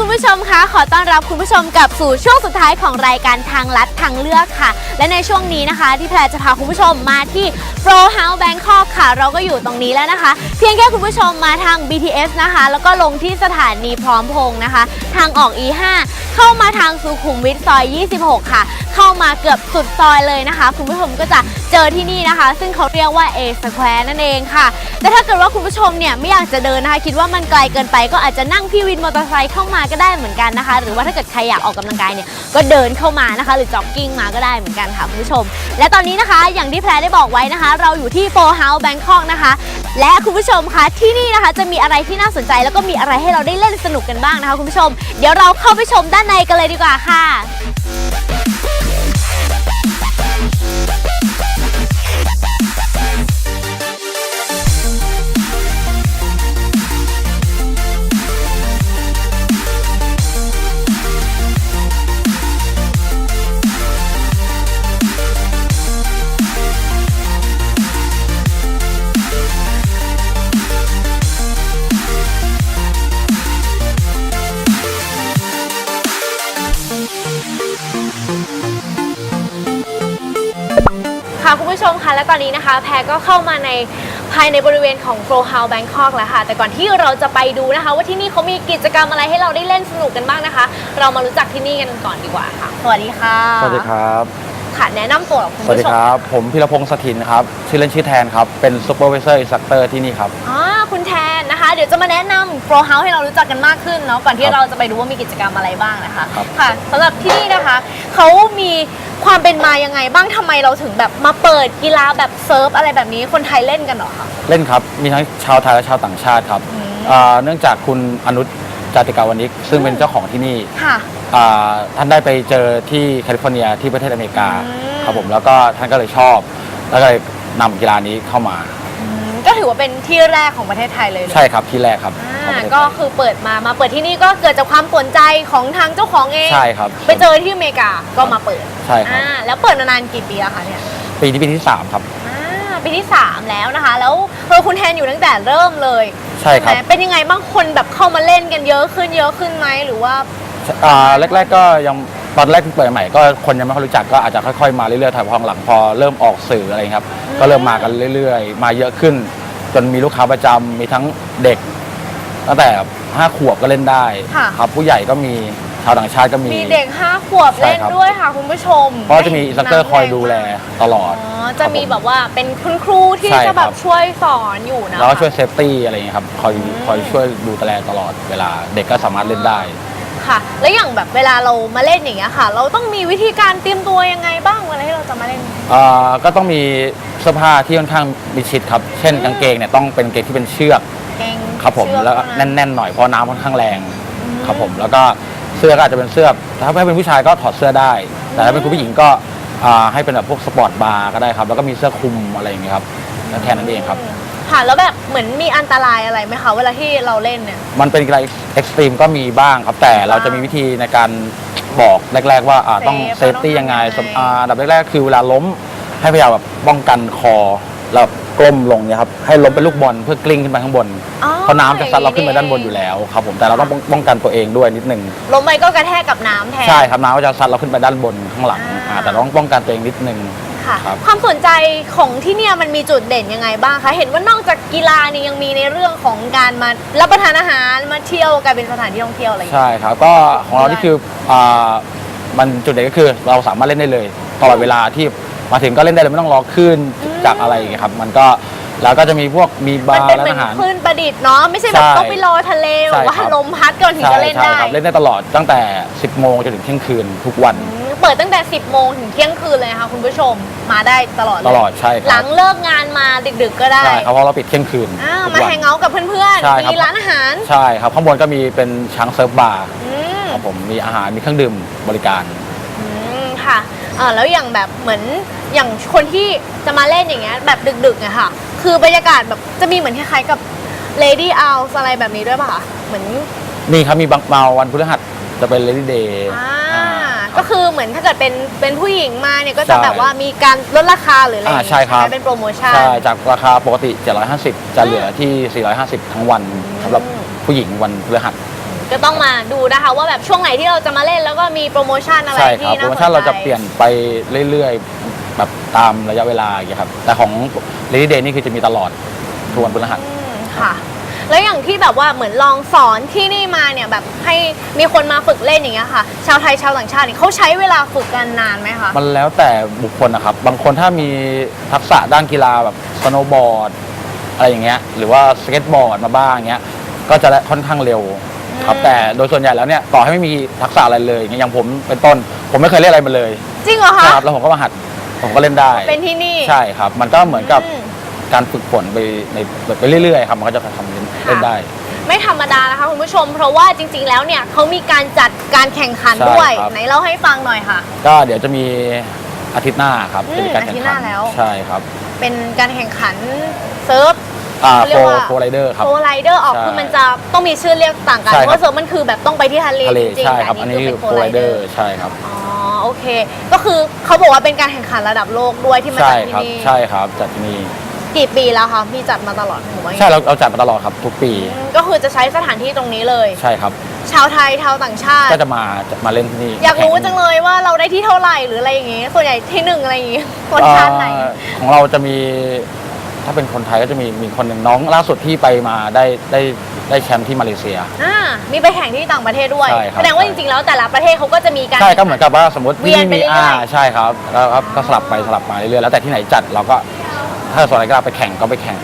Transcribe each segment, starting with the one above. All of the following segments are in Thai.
คุณผู้ชมคะขอต้อนรับคุณผู้ชมกลับสู่ช่วงสุดท้ายของรายการทางลัดทางเลือกค่ะ และในช่วงนี้นะคะ ที่แพรจะพาคุณผู้ชมมาที่ Pro House Bangkok ค่ะ เราก็อยู่ตรงนี้แล้วนะคะ เพียงแค่คุณผู้ชมมาทาง BTS นะคะ แล้วก็ลงที่สถานีพร้อมพงษ์นะคะ ทางออก E5 เข้ามาทางสุขุมวิทซอย 26 ค่ะ เข้ามาเกือบสุดซอยเลยนะคะ คุณผู้ชมก็จะเจอที่นี่นะคะ ซึ่งเขาเรียกว่า A Square นั่นเองค่ะ แต่ถ้าเกิดว่าคุณผู้ชมเนี่ยไม่อยากจะเดินนะคะ คิดว่ามันไกลเกินไปก็อาจจะนั่งพี่วินมอเตอร์ไซค์เข้ามาก็ได้เหมือนกันนะคะ หรือว่าถ้าเกิดใครอยากออกกำลังกายเนี่ยก็เดินเข้ามานะคะ หรือจ็อกกิ้งมาก็ได้เหมือนกันค่ะคุณผู้ชม และตอนนี้นะคะอย่างที่แพรได้บอกไว้นะคะ เราอยู่ที่โฟเฮาส์แบงคอกนะคะ และคุณผู้ชมคะที่นี่นะคะจะมีอะไรที่น่าสนใจ แล้วก็มีอะไรให้เราได้เล่นสนุกกันบ้างนะคะคุณผู้ชม เดี๋ยวเราเข้าไปชมด้านในกันเลยดีกว่าค่ะ ตอนนี้นะคะแพรก็เข้ามาในภายในบริเวณของ Flow House Bangkok แล้วค่ะ แต่ก่อนที่เราจะไปดูนะคะ ว่าที่นี่เขามีกิจกรรมอะไรให้เราได้เล่นสนุกกันบ้างนะคะ เรามารู้จักที่นี่กันก่อนดีกว่าค่ะ สวัสดีค่ะสวัสดีครับค่ะแนะนำตัวกับคุณสวัสผู้ดีชมครับ ผมพิรพงศ์สถินครับ ชื่อเล่นชื่อแทนครับ เป็นซูเปอร์วิเซอร์อินสตัคเตอร์ที่นี่ครับอ๋อคุณแทนนะคะ เดี๋ยวจะมาแนะนำ Flow House ให้เรารู้จักกันมากขึ้นเนาะก่อนที่ครับเราจะไปดูว่ามีกิจกรรมอะไรบ้างนะคะครับ ค่ะสำหรับที่นี่นะคะเขามีความเป็นมายังไงบ้างทำไมเราถึงแบบมาเปิดกีฬาแบบเซิร์ฟอะไรแบบนี้คนไทยเล่นกันเหรอคะ เล่นครับ มีทั้งชาวไทยและชาวต่างชาติครับอืม อ่าเนื่องจากคุณอนุชจาติกาวนิก ซึ่งเป็นเจ้าของที่นี่ค่ะ อ่าท่านได้ไปเจอที่แคลิฟอร์เนียที่ประเทศอเมริกาอืม ครับผมแล้วก็ท่านก็เลยชอบ แล้วก็เลยนำกีฬานี้เข้ามาอืมก็ถือ ว่าเป็นที่แรกของประเทศไทยเลยเลยใช่ครับที่แรกครับของอ่าประเทศไทยก็คือเปิดมามาเปิดที่นี่ก็เกิดจากความสนใจของทางเจ้าของเอง ใช่ครับ ไปเจอที่อเมริกาก็มาเปิดใช่ครับ อ่าแล้วเปิดมานานกี่ปีแล้วคะเนี่ยปีนี้ปีที่3ครับ อ่าปีที่3แล้วนะคะ แล้วเออคุณแทนอยู่ตั้งแต่เริ่มเลยใช่ครับไหมเป็นยังไงบ้างคนแบบเข้ามาเล่นกันเยอะขึ้นเยอะขึ้นไหมหรือว่า อ่าแรก ๆ ก็ยังตอนแรกเปิดใหม่ก็คนยังไม่ค่อยรู้จักก็อาจจะค่อยๆมาเรื่อยๆถ่ายพอหลังพอเริ่มออกสื่ออะไรครับ ก็เริ่มมากันเรื่อย ๆ มาเยอะขึ้น จนมีลูกค้าประจำมีทั้งเด็ก ตั้งแต่ห้าขวบก็เล่นได้ค่ะ ครับ ผู้ใหญ่ก็มีชาวต่างชาติก็มี มีเด็ก 5 ขวบใช่เล่นครับ ด้วยค่ะ คุณผู้ชมเพราะจะมีอินสตรัคเตอร์คอยดูแลตลอด อ๋อจะมีแบบว่าเป็นคุณครูที่ใช่จะแบครับ บช่วยสอนอยู่นะแล้วก็ช่วยเซฟตี้อะไรอย่างเงี้ยครับคอยคอยช่วยดูแลตลอดเวลาเด็กก็สามารถเล่นได้ ค่ะ แล้วอย่างแบบเวลาเรามาเล่นอย่างเงี้ยค่ะ เราต้องมีวิธีการเตรียมตัวยังไงบ้างเวลาที่เราจะมาเล่น อ่าก็ต้องมีเสื้อผ้าที่ค่อนข้างมิดชิดครับ เช่นกางเกงเนี่ยต้องเป็นกางเกงที่เป็นเชือกเกงครับผม เชือกแล้วก็เท่าแน่นๆหน่อยเพราะน้ำค่อนข้างแรงอืมครับผม แล้วก็เสื้อก็อาจจะเป็นเสื้อถ้าเป็นผู้ชายก็ถอดเสื้อได้ แต่ถ้าเป็นคุณผู้หญิงก็อ่าให้เป็นแบบพวกสปอร์ตบาร์ก็ได้ครับ แล้วก็มีเสื้อคลุมอะไรอย่างเงี้ยครับแล้วแค่นั้นเองครับ ค่ะแล้วแบบเหมือนมีอันตรายอะไรไหมคะเวลาที่เราเล่นเนี่ย มันเป็นกีฬาเอ็กซ์ตรีมก็มีบ้างครับ แต่เราจะมีวิธีในการบอกแรก ๆ ว่าอ่าต้อง Safe เซฟตี้ว่าต้องยังไงทำยังไงสำอ่าอันดับแรกๆคือเวลาล้มให้พยายามแบบป้องกันคอแล้วกล้มลงเนี่ยครับให้ล้มเป็นลูกบอลเพื่อกลิ้งขึ้นไปข้างบน อ๋อเพราะน้ำจะซัดเราขึ้นไปด้านบนอยู่แล้วครับผมแต่เราต้องป้องป้องกันตัวเองด้วยนิดนึง ล้มไปก็กระแทกกับน้ำแทน ใช่ครับน้ำก็จะซัดเราขึ้นไปด้านบนข้างหลังอ่าอ่า แต่เราต้องป้องกันตัวเองนิดนึง ค่ะ ครับ ความสนใจของที่เนี่ยมันมีจุดเด่นยังไงบ้างคะ เห็นว่านอกจากกีฬานี่ยังมีในเรื่องของการมารับประทานอาหารมาเที่ยวกลายเป็นสถานที่ท่องเที่ยวอะไรอย่างเงี้ย ใช่ครับก็ของเรานี่คืออ่ามันจุดเด่นก็คือเราสามารถเล่นได้เลยตลอดเวลาที่มาถึงก็เล่นได้เลยไม่ต้องรอขึ้นอืม จากอะไรอย่างเงี้ยครับมันก็แล้วก็จะมีพวกมีบามันร์เป็นร้าเหมือนนอาหาร คลื่นประดิษฐ์เนาะไม่ใช่แบบใช่ต้องไปรอทะเลหใช่รือว่าครับ ลมพัดก่อนถึงใช่จะเล่นใช่ได้ ครับเล่นได้ตลอดตั้งแต่ 10 โมงจนถึงเที่ยงคืนทุกวันอืม เปิดตั้งแต่ 10 โมงถึงเที่ยงคืนเลยนะคะคุณผู้ชมมาได้ตลอดเลยตลอดใช่คหรัลับงเลิกงานมาดึกๆก็ได้ใช่ครับเพราะเราปิดเที่ยงคืนอ้าวทุกมาวันแฮงเอาท์กับเพื่อนใช่ครับๆมีร้านอาหารใช่ครับข้างบนก็มีเป็นช้างเซิร์ฟบาร์อืม ครับผมมีอาหารมีเครื่องดื่มบริการ อืมค่ะเอ่อแล้วอย่างแบบเหมือนอย่างคนที่จะมาเล่นอย่างเงี้ยแบบดึกๆอะค่ะ คือบรรยากาศแบบจะมีเหมือนคล้ายๆกับ Lady House อะไรแบบนี้ด้วยป่ะคะเหมือน มีครับมีบางเมาวันพฤหัสจะเป็น Lady Day อ่า อ่า ก็คือเหมือนถ้าเกิดเป็นเป็นผู้หญิงมาเนี่ยก็จะใช่แบบว่ามีการลดราคาหรืออะไรอย่างอ่าเงี้ยใช่ครับไหมเป็นโปรโมชั่น ใช่จากราคาปกติ 750 จะเหลือที่ 450 ทั้งวันสำหรับผู้หญิงวันพฤหัสอืก็ต้องมาดูนะคะว่าแบบช่วงไหนที่เราจะมาเล่นแล้วก็มีโปรโมชั่นอะไรใช่คที่รับโปรน่าโมสนใจชั่นเราจะเปลี่ยนไปเรื่อยๆ แบบตามระยะเวลาอย่างเงี้ยครับ แต่ของ Lady Day นี่คือจะมีตลอดทุกวันพฤหัส อืมค่ะ แล้วอย่างที่แบบว่าเหมือนลองสอนที่นี่มาเนี่ยแบบให้มีคนมาฝึกเล่นอย่างเงี้ยค่ะ ชาวไทยชาวต่างชาติเนี่ยเขาใช้เวลาฝึกกันนานไหมคะ มันแล้วแต่บุคคลนะครับ บางคนถ้ามีทักษะด้านกีฬาแบบสโนว์บอร์ดอะไรอย่างเงี้ย หรือว่าสเก็ตบอร์ดมาบ้างเงี้ย ก็จะค่อนข้างเร็วครับอืมแต่โดยส่วนใหญ่แล้วเนี่ยต่อให้ไม่มีทักษะอะไรเลยอย่างเงี้ยอย่างผมเป็นต้น ผมไม่เคยเล่นอะไรมาเลยจริงเหรอคะครับแล้วผมก็มาหัดผมก็เล่นได้ เป็นที่นี่ ใช่ครับ มันก็เหมือนกับอืมการฝึกฝนไปในไปเรื่อยๆครับ มันก็จะทำเล่น เล่นได้ ไม่ธรรมดานะคะคุณผู้ชม เพราะว่าจริง ๆ แล้วเนี่ยเขามีการจัดการแข่งขันใช่ด้วยครับ ไหนเล่าให้ฟังหน่อยค่ะ ก็เดี๋ยวจะมีอาทิตย์หน้าครับอืมจะมีการแข่งอาทิตย์หขัน้านแล้ว ใช่ครับเป็นการแข่งขันเซิร์ฟ อ่าเขาเรีโฟยกว่า โฟไรเดอร์ครับโฟไลเดอร์ออกใช่คือมันจะต้องมีชื่อเรียกต่างกันใช่เพครับ ราะว่าเซิร์ฟมันคือแบบต้องไปที่ทะเลทะเลจริงๆใช่แต่ครับอันนี้คือเป็นโฟไรเดอร์ใช่ครับ อ๋อโอเค ก็คือเขาบอกว่าเป็นการแข่งขันระดับโลกด้วยที่มาใช่จากที่ครับนี่ ใช่ครับจัดที่นี่ กี่ปีแล้วคะมีจัดมาตลอดผมว่าใช่เราเราจัดมาตลอดครับทุกปีอืมก็คือจะใช้สถานที่ตรงนี้เลย ใช่ครับ ชาวไทยชาวต่างชาติ ก็จะมาจะมาเล่นที่นี่อยากรู้แข่จังเลยว่าเราได้ที่เท่าไหร่หรืออะไรอย่างงี้ ส่วนใหญ่ที่หนึ่งอะไรอย่างงี้คนชาติไหนเอ่อของเราจะมีถ้าเป็นคนไทยก็จะมีมีคนหนึ่งน้องล่าสุดที่ไปมาได้ได้ได้แชมป์ที่มาเลเซีย อ่า มีไปแข่งที่ต่างประเทศด้วยใช่ครับแสดงว่าจริงๆ แล้วแต่ละประเทศเขาก็จะมีการ ใช่ ก็เหมือนกับว่าสมมติเวียนไปมีเรื่อยๆอ่าใช่ครับ แล้วก็ก็สลับไปสลับมาเรื่อยๆ แล้วแต่ที่ไหนจัดเราก็ ถ้าส่วนไหนก็ไปแข่งก็ไปแข่ง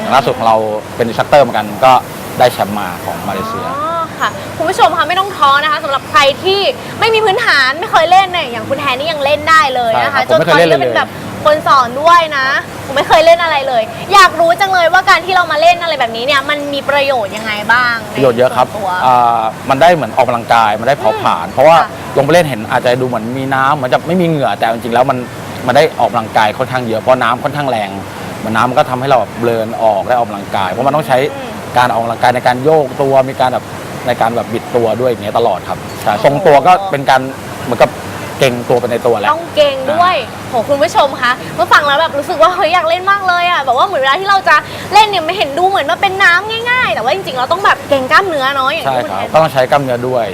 อย่างล่าสุดของเราเป็นอินสตรัคเตอร์เหมือนกันก็ได้แชมป์มาของมาเลเซีย อ๋อค่ะคุณผู้ชมคะไม่ต้องท้อนะคะสำหรับใครที่ไม่มีพื้นฐานไม่เคยเล่นเนี่ยอย่างคุณแทนนี่ยังเล่นได้เลยนะใช่ครัคะบผมไม่เคยเล่นก็เลยเป็นแบบคนสอนด้วยนะผมไม่เคยเล่นอะไรเลย อยากรู้จังเลยว่าการที่เรามาเล่นอะไรแบบนี้เนี่ยมันมีประโยชน์ยังไงบ้างประโยชน์เยอะครับในส่วนตัว อ่ามันได้เหมือนออกกำลังกาย มันได้เผาผลาญ เพราะว่าค่ะ ลงไปเล่นเห็นอาจจะดูเหมือนมีน้ำเหมือนจะไม่มีเหงื่อแต่จริงๆแล้วมัน มันได้ออกกำลังกายค่อนข้างเยอะเพราะน้ำค่อนข้างแรงเหมันน้ำมันก็ทำให้เราแบบเบลนออกได้ออกกำลังกาย เพราะมันต้องใช้การออกกำลังกายในการโยกตัวมีการแบบในการแบบบิดตัวด้วยอย่างเงี้ยตลอดครับใช่ทรงตัวก็เป็นการเหมือนกับเก่งตัวไปในตัวแหละ ต้องเก่งด้วยโหคุณผู้ชมคะเมื่อฟังแล้วแบบรู้สึกว่าเฮ้ยอยากเล่นมากเลยอะแบบว่าเหมือนเวลาที่เราจะเล่นเนี่ยไม่เห็นดูเหมือนว่าเป็นน้ำง่าย ๆ แต่ว่าจริงๆเราต้องแบบเก่งกล้ามเนื้อเนาะอย่างใช่ที่คุณครัแทบน ก็ต้องใช้กล้ามเนื้อด้วย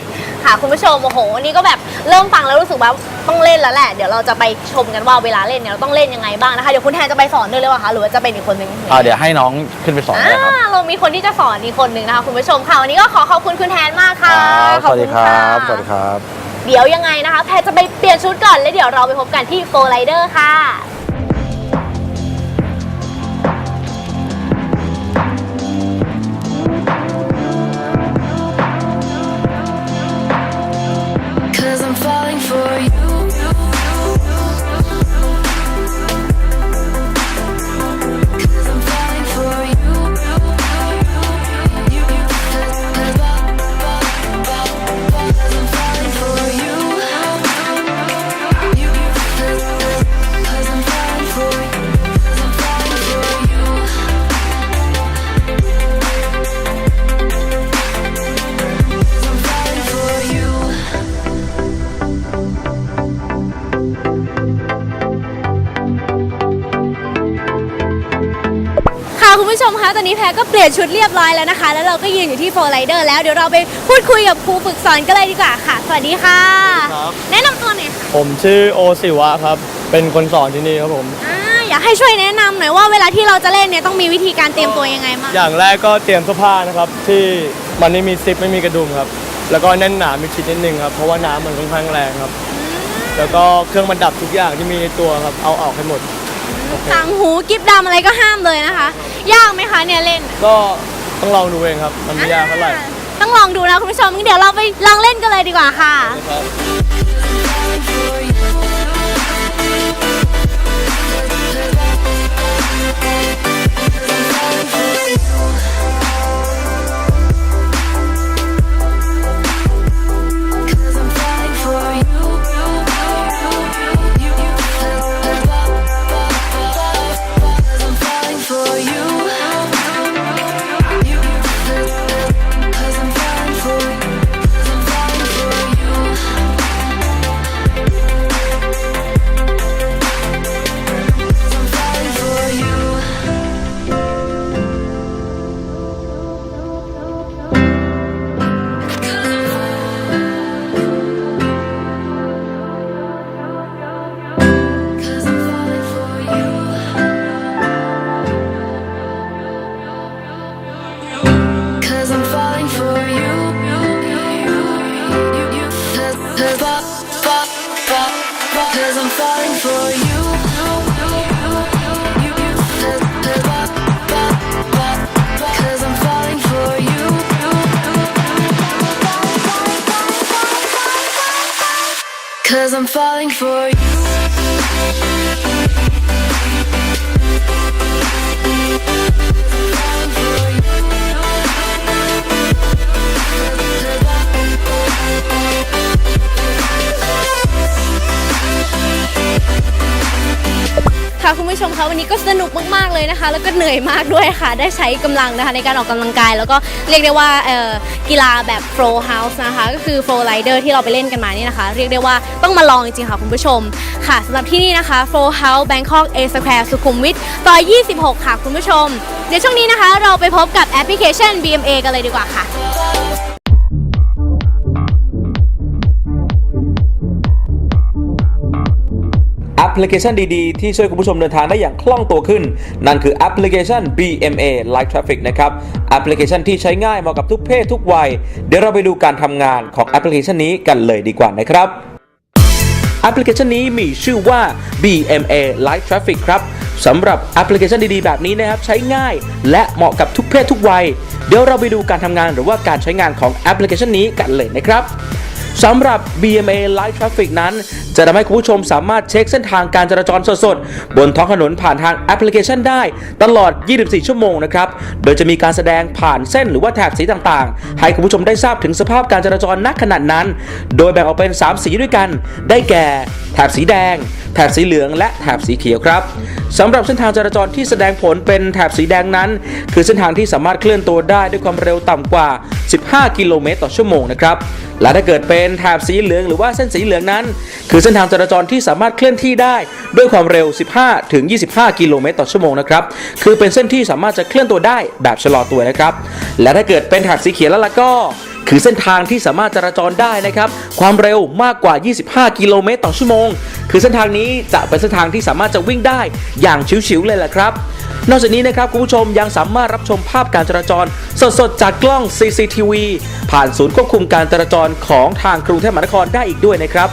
ค่ะ คุณผู้ชมโอ้โหวันนี้ก็แบบเริ่มฟังแล้วรู้สึกว่าต้องเล่นแล้วแหละ เดี๋ยวเราจะไปชมกันว่าเวลาเล่นเนี่ยเราต้องเล่นยังไงบ้างนะคะ เดี๋ยวคุณแทนจะไปสอนด้วยหรือเปล่าคะ หรือว่าจะเป็นอีกคนนึงอ่าเดี๋ยวให้น้องขึ้นไปสอนได้ครับ อ่าเรามีคนที่จะสอนอีกคนนึงนะคะคุณผู้ชมค่ะวันนี้ก็ขอขอบคุณคุณแทนมากค่ะครับสวัสดีครับขอณะสวัสดีครับ เดี๋ยวยังไงนะคะ แพรจะไปเปลี่ยนชุดก่อนแล้วเดี๋ยวเราไปพบกันที่โฟไลเดอร์ค่ะ ก็เปลี่ยนชุดเรียบร้อยแล้วนะคะ แล้วเราก็ยืนอยู่ที่โฟไลเดอร์แล้วเดี๋ยวเราไปพูดคุยกับครูฝึกสอนกันเลยดีกว่าค่ะ สวัสดีค่ะ ครับ แนะนำตัวหน่อยค่ะผมชื่อโอสิวะครับ เป็นคนสอนที่นี่ครับผม อ่าอยากให้ช่วยแนะนำหน่อยว่าเวลาที่เราจะเล่นเนี่ยต้องมีวิธีการเตรียมตัวยังไงบ้างอย่างแรกก็เตรียมเสื้อผ้านะครับ ที่มันไม่มีซิปไม่มีกระดุมครับ แล้วก็แน่นหนามีชิดนิดนึงครับ เพราะว่าน้ำมันค่อนข้างแรงครับ แล้วก็เครื่องบรรดับทุกอย่างที่มีในตัวครับ เอาออกให้หมด ต่างหูกิฟดำอะไรก็ห้ามเลยนะคะ ยากไหมคะเนี่ยเล่นก็ต้องลองดูเองครับ มันไม่ยากเท่าไหร่อ่าต้องลองดูนะคุณผู้ชมงั้นเดี๋ยวเราไปลองเล่นกันเลยดีกว่าค่ะ ครับ falling for you. Cause I'm falling for you. Cause I'm falling for you. Cause I'm falling for you. คะวันนี้ก็สนุกมากๆเลยนะคะ แล้วก็เหนื่อยมากด้วยค่ะ ได้ใช้กำลังนะคะในการออกกำลังกาย แล้วก็เรียกได้ว่ากีฬาแบบ Flow House นะคะก็คือ Flow Rider ที่เราไปเล่นกันมานี่นะคะ เรียกได้ว่าต้องมาลองจริงๆค่ะคุณผู้ชมค่ะสำหรับที่นี่นะคะ Flow House Bangkok A Square สุขุมวิทซอย26 ค่ะคุณผู้ชม เดี๋ยวช่วงนี้นะคะ เราไปพบกับแอปพลิเคชัน BMA กันเลยดีกว่าค่ะ ปพลิเคชันดีๆ ที่ช่วยคุณผู้ชมเดินทางได้อย่างคล่องตัวขึ้น นั่นคือแอปพลิเคชัน BMA Light Traffic นะครับแอปพลิเคชันที่ใช้ง่ายเหมาะกับทุกเพศทุกวัย เดี๋ยวเราไปดูการทำงานของแอปพลิเคชันนี้กันเลยดีกว่านะครับแอปพลิเคชันนี้มีชื่อว่า BMA Light Traffic ครับสำหรับแอปพลิเคชันดีๆ แบบนี้นะครับ ใช้ง่ายและเหมาะกับทุกเพศทุกวัย เดี๋ยวเราไปดูการทำงานหรือว่าการใช้งานของแอปพลิเคชันนี้กันเลยนะครับ สำหรับ BMA Light Traffic นั้น จะทำให้คุณผู้ชมสามารถเช็คเส้นทางการจราจรสดๆ บนท้องถนนผ่านทางแอปพลิเคชันได้ ตลอด 24 ชั่วโมงนะครับ โดยจะมีการแสดงผ่านเส้นหรือว่าแถบสีต่างๆ ให้คุณผู้ชมได้ทราบถึงสภาพการจราจรณขณะนั้น โดยแบ่งออกเป็น 3 สีด้วยกัน ได้แก่ แถบสีแดง แถบสีเหลือง และแถบสีเขียวครับสำหรับเส้นทางจราจรที่แสดงผลเป็นแถบสีแดงนั้น คือเส้นทางที่สามารถเคลื่อนตัวได้ด้วยความเร็วต่ำกว่า 15 กิโลเมตรต่อชั่วโมงนะครับ และถ้าเกิดเป็นแถบสีเหลืองหรือว่าเส้นสีเหลืองนั้น คือเส้นทางจราจรที่สามารถเคลื่อนที่ได้ด้วยความเร็ว 15 ถึง 25 กิโลเมตรต่อชั่วโมงนะครับ คือเป็นเส้นที่สามารถจะเคลื่อนตัวได้แบบชะลอตัวนะครับ และถ้าเกิดเป็นแถบสีเขียวแล้วล่ะก็ คือเส้นทางที่สามารถจราจรได้นะครับ ความเร็วมากกว่า 25 กิโลเมตรต่อชั่วโมง คือเส้นทางนี้จะเป็นเส้นทางที่สามารถจะวิ่งได้อย่างชิวๆเลยแหละครับ นอกจากนี้นะครับคุณผู้ชมยังสามารถรับชมภาพการจราจร สดๆ จากกล้อง CCTV ผ่านศูนย์ควบคุมการจราจรของทางกรุงเทพมหานครได้อีกด้วยนะครับ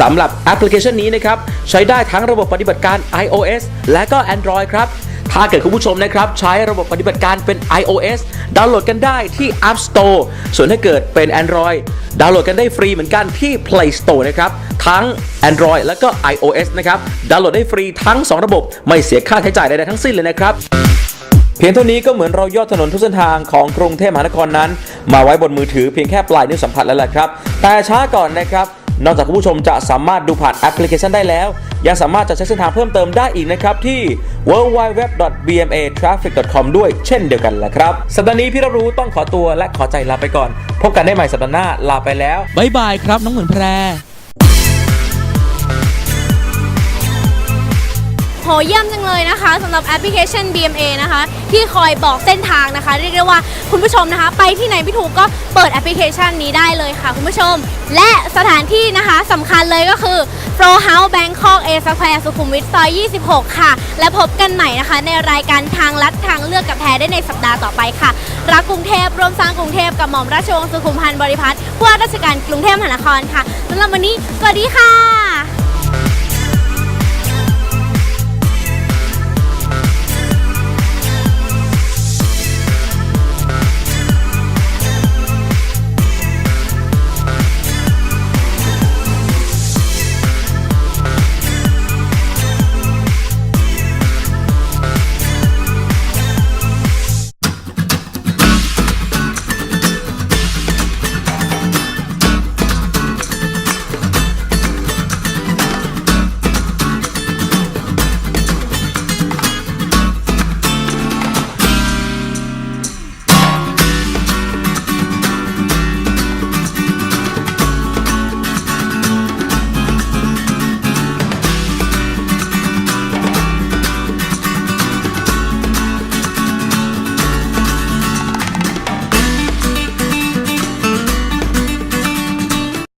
สำหรับแอปพลิเคชันนี้นะครับใช้ได้ทั้งระบบปฏิบัติการ iOS และก็ Android ครับ ถ้าเกิดคุณผู้ชมนะครับ ใช้ระบบปฏิบัติการเป็น iOS ดาวน์โหลดกันได้ที่ App Store ส่วนถ้าเกิดเป็น Android ดาวน์โหลดกันได้ฟรีเหมือนกันที่ Play Store นะครับ ทั้ง Android แล้วก็ iOS นะครับ ดาวน์โหลดได้ฟรีทั้ง 2 ระบบ ไม่เสียค่าใช้จ่ายใดๆทั้งสิ้นเลยนะครับ เพียงเท่านี้ก็เหมือนเรายอดถนนทุกเส้นทางของกรุงเทพมหานครนั้น มาไว้บนมือถือเพียงแค่ปลายนิ้วสัมผัสแล้วแหละครับ แต่ช้าก่อนนะครับ นอกจากคุณผู้ชมจะสามารถดูผ่านแอปพลิเคชันได้แล้ว ยังสามารถจะใช้เส้นทางเพิ่มเติมได้อีกนะครับ ที่ www.bmatraffic.com ด้วยเช่นเดียวกันแหละครับ สัปดาห์นี้พี่รับรู้ต้องขอตัวและขอใจลาไปก่อน พบกันได้ใหม่สัปดาห์หน้าลาไปแล้วบ๊ายบายครับ น้องเหมือนแพร เยี่ยมจังเลยนะคะสำหรับแอปพลิเคชัน BMA นะคะ ที่คอยบอกเส้นทางนะคะ เรียกได้ว่าคุณผู้ชมนะคะ ไปที่ไหนไม่ถูกก็เปิดแอปพลิเคชันนี้ได้เลยค่ะ คุณผู้ชม และสถานที่นะคะสำคัญเลยก็คือ Flow House Bangkok A Square สุขุมวิทซอย 26 ค่ะ และพบกันใหม่นะคะ ในรายการทางลัดทางเลือกกับแพรได้ในสัปดาห์ต่อไปค่ะ รักกรุงเทพร่วมสร้างกรุงเทพกับหม่อมราชวงศ์สุขุมพันธ์บริพัตรผู้ว่าราชการกรุงเทพมหานครค่ะสำหรับวันนี้สวัสดีค่ะ